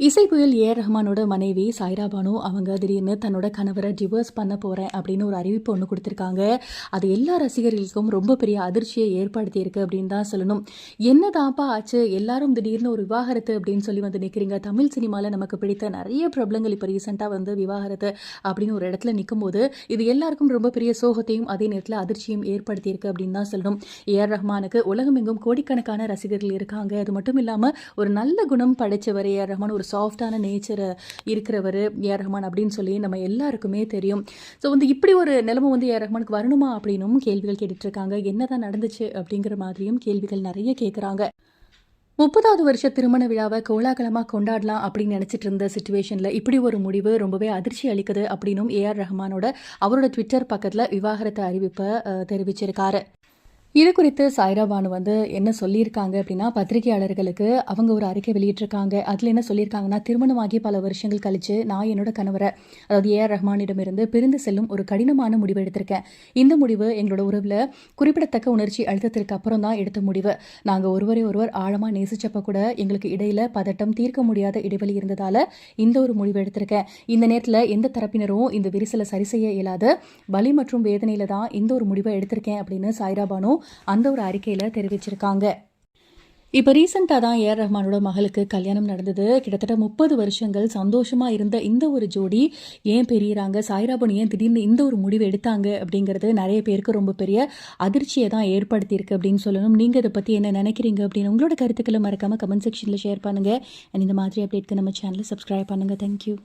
இசை புயல் ஏ. ரஹ்மானோட மனைவி சாய்ரா பானு அவங்க திடீர்னு தன்னோட கணவரை டிவோர்ஸ் பண்ண போகிறேன் அப்படின்னு ஒரு அறிவிப்பு ஒன்று கொடுத்துருக்காங்க. அது எல்லா ரசிகர்களுக்கும் ரொம்ப பெரிய அதிர்ச்சியை ஏற்படுத்தியிருக்கு அப்படின்னு தான் சொல்லணும். என்ன தாப்பா ஆச்சு? எல்லாரும் திடீர்னு ஒரு விவாகரத்து அப்படின்னு சொல்லி வந்து நிற்கிறீங்க தமிழ் சினிமாவில் நமக்கு பிடித்த நிறைய பிரபலங்கள் இப்போ ரீசெண்டாக வந்து விவாகரத்து அப்படின்னு ஒரு இடத்துல நிற்கும்போது இது எல்லாருக்கும் ரொம்ப பெரிய சோகத்தையும் அதே நேரத்தில் அதிர்ச்சியும் ஏற்படுத்தியிருக்கு அப்படின்னு தான் சொல்லணும். ஏ. ஆர். ரஹ்மானுக்கு உலகமெங்கும் கோடிக்கணக்கான ரசிகர்கள் இருக்காங்க. அது மட்டும் இல்லாமல் ஒரு நல்ல குணம் படைச்சவர் ஏ. ஆர். ரஹ்மான் ஒரு சாஃப்டான நேச்சர் இருக்கிறவர் ஏ ரஹ்மான் அப்படின்னு சொல்லி நம்ம எல்லாருக்குமே தெரியும். ஸோ வந்து இப்படி ஒரு நிலைமை வந்து ஏ ஆர் ரஹ்மானுக்கு வரணுமா அப்படின்னும் கேள்விகள் கேட்டுட்ருக்காங்க. இருக்காங்க என்னதான் நடந்துச்சு அப்படிங்கிற மாதிரியும் கேள்விகள் நிறைய கேட்குறாங்க முப்பதாவது வருஷ திருமண விழாவை கோலாகலமாக கொண்டாடலாம் அப்படின்னு நினச்சிட்டு இருந்த சுச்சுவேஷனில் இப்படி ஒரு முடிவு ரொம்பவே அதிர்ச்சி அளிக்குது அப்படின்னும் ஏஆர் ரஹ்மானோட அவரோட ட்விட்டர் பக்கத்தில் விவாகரத்து அறிவிப்பை தெரிவிச்சிருக்காரு. இது குறித்து சாய்ரா பானு வந்து என்ன சொல்லியிருக்காங்க அப்படின்னா பத்திரிகையாளர்களுக்கு அவங்க ஒரு அறிக்கை வெளியிட்டிருக்காங்க. அதில் என்ன சொல்லியிருக்காங்கன்னா திருமணமாகி பல வருஷங்கள் கழித்து நான் என்னோட கணவரை அதாவது ஏஆர் ரஹ்மானிடமிருந்து பிரிந்து செல்லும் ஒரு கடினமான முடிவு எடுத்திருக்கேன். இந்த முடிவு எங்களோட உறவில் குறிப்பிடத்தக்க உணர்ச்சி அழுத்தத்திற்கு அப்புறம் தான் எடுத்த முடிவு. நாங்கள் ஒருவரை ஒருவர் ஆழமாக நேசிச்சப்ப கூட எங்களுக்கு இடையில் பதட்டம் தீர்க்க முடியாத இடைவெளி இருந்ததால் இந்த ஒரு முடிவு எடுத்திருக்கேன். இந்த நேரத்தில் எந்த தரப்பினரும் இந்த விரிசலை சரி செய்ய இயலாத. வலி மற்றும் வேதனையில் தான் இந்த ஒரு முடிவை எடுத்திருக்கேன் அப்படின்னு சாய்ரா பானு அந்த ஒரு அறிக்கையில் தெரிவிச்சிருக்காங்க. இப்போ ரீசெண்டாக தான் ஏஆர் ரஹ்மானோட மகளுக்கு கல்யாணம் நடந்தது. கிட்டத்தட்ட முப்பது வருஷங்கள் சந்தோஷமாக இருந்த இந்த ஒரு ஜோடி ஏன் பெரியறாங்க? சாய்ராபன் ஏன் திடீர்னு இந்த ஒரு முடிவு எடுத்தாங்க? அப்படிங்கிறது நிறைய பேருக்கு ரொம்ப பெரிய அதிர்ச்சியை தான் ஏற்படுத்தியிருக்கு அப்படின்னு சொல்லணும். நீங்கள் இதை பற்றி என்ன நினைக்கிறீங்க அப்படின்னு உங்களோட கருத்துக்களை மறக்காமல் கமெண்ட் செக்ஷனில் ஷேர் பண்ணுங்கள் அண்ட் இந்த மாதிரி அப்டேட்க்கு நம்ம சேனலை சப்ஸ்கிரைப் பண்ணுங்கள் தேங்க்யூ